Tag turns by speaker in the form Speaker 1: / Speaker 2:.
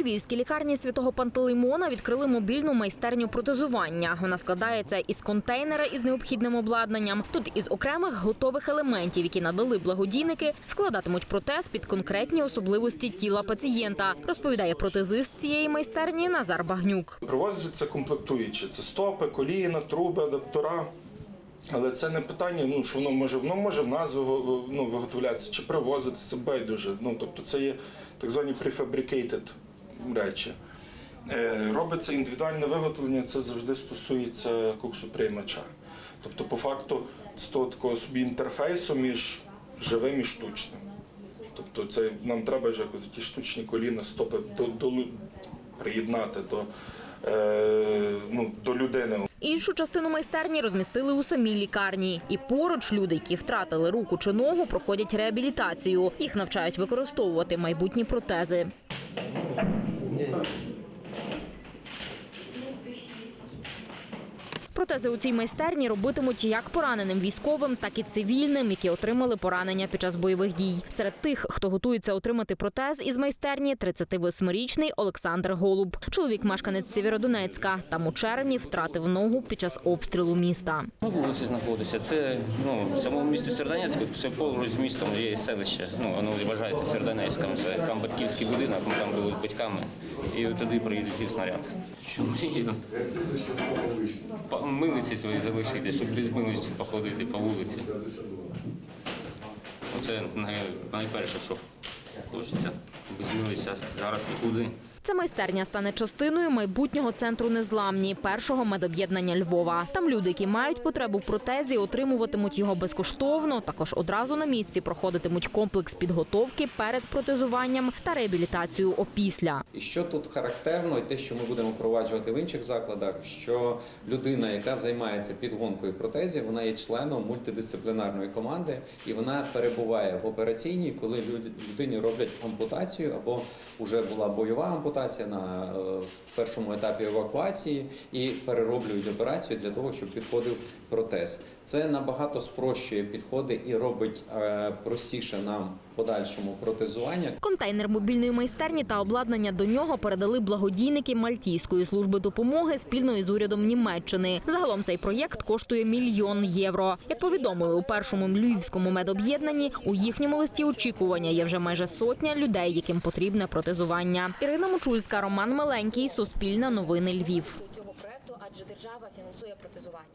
Speaker 1: львівській лікарні святого Пантелеймона відкрили мобільну майстерню протезування. Вона складається із контейнера із необхідним обладнанням. Тут із окремих готових елементів, які надали благодійники, складатимуть протез під конкретні особливості тіла пацієнта. Розповідає протезист цієї майстерні Назар Багнюк.
Speaker 2: Привозяться комплектуючі. Це стопи, коліна, труби, адаптора. Але це не питання, ну що воно може, воно може в нас ну, виготовлятися чи привозитися, байдуже. Ну, тобто це є так звані prefabricated речі. Е, робиться індивідуальне виготовлення, це завжди стосується коксоприймача. Тобто, по факту, того такого собі інтерфейсу між живим і штучним. Тобто це нам треба ж якось ті штучні коліна, стопи до, до, приєднати до, е, ну, до людини.
Speaker 1: Іншу частину майстерні розмістили у самій лікарні. І поруч люди, які втратили руку чи ногу, проходять реабілітацію. Їх навчають використовувати майбутні протези. Amen. Протези у цій майстерні робитимуть як пораненим військовим, так і цивільним, які отримали поранення під час бойових дій. Серед тих, хто готується отримати протез із майстерні, 38-річний Олександр Голуб. Чоловік мешканець Сєвєродонецька. Там у червні втратив ногу під час обстрілу міста.
Speaker 3: На вулиці знаходився. Це ну, в самому місті Сєвєродонецьку, все поруч з містом є селище. Ну, воно вважається Сєвєродонецьком. Це там батьківський будинок, ми там були з батьками. І туди прилетів снаряд. Що мрію? Милиці свої залишити, щоб без милості походити по вулиці. Оце найперше, що хочеться. Без зараз- зараз нікуди.
Speaker 1: Ця майстерня стане частиною майбутнього центру незламні першого медоб'єднання Львова. Там люди, які мають потребу в протезі, отримуватимуть його безкоштовно. Також одразу на місці проходитимуть комплекс підготовки перед протезуванням та реабілітацію опісля.
Speaker 4: І що тут характерно, і те, що ми будемо впроваджувати в інших закладах, що людина, яка займається підгонкою протезів, вона є членом мультидисциплінарної команди, і вона перебуває в операційній, коли людині роблять ампутацію, або вже була бойова ампутація на е, першому етапі евакуації, і перероблюють операцію для того, щоб підходив протез. Це набагато спрощує підходи і робить е, простіше нам подальшому протезування.
Speaker 1: Контейнер мобільної майстерні та обладнання до нього передали благодійники Мальтійської служби допомоги спільно із урядом Німеччини. Загалом цей проєкт коштує мільйон євро. Як повідомили у першому львівському медоб'єднанні, у їхньому листі очікування є вже майже сотня людей, яким потрібне протезування. Ірина Мочульська, Роман Миленький, Суспільне новини Львів.
Speaker 5: цього проекту, адже держава фінансує протезування.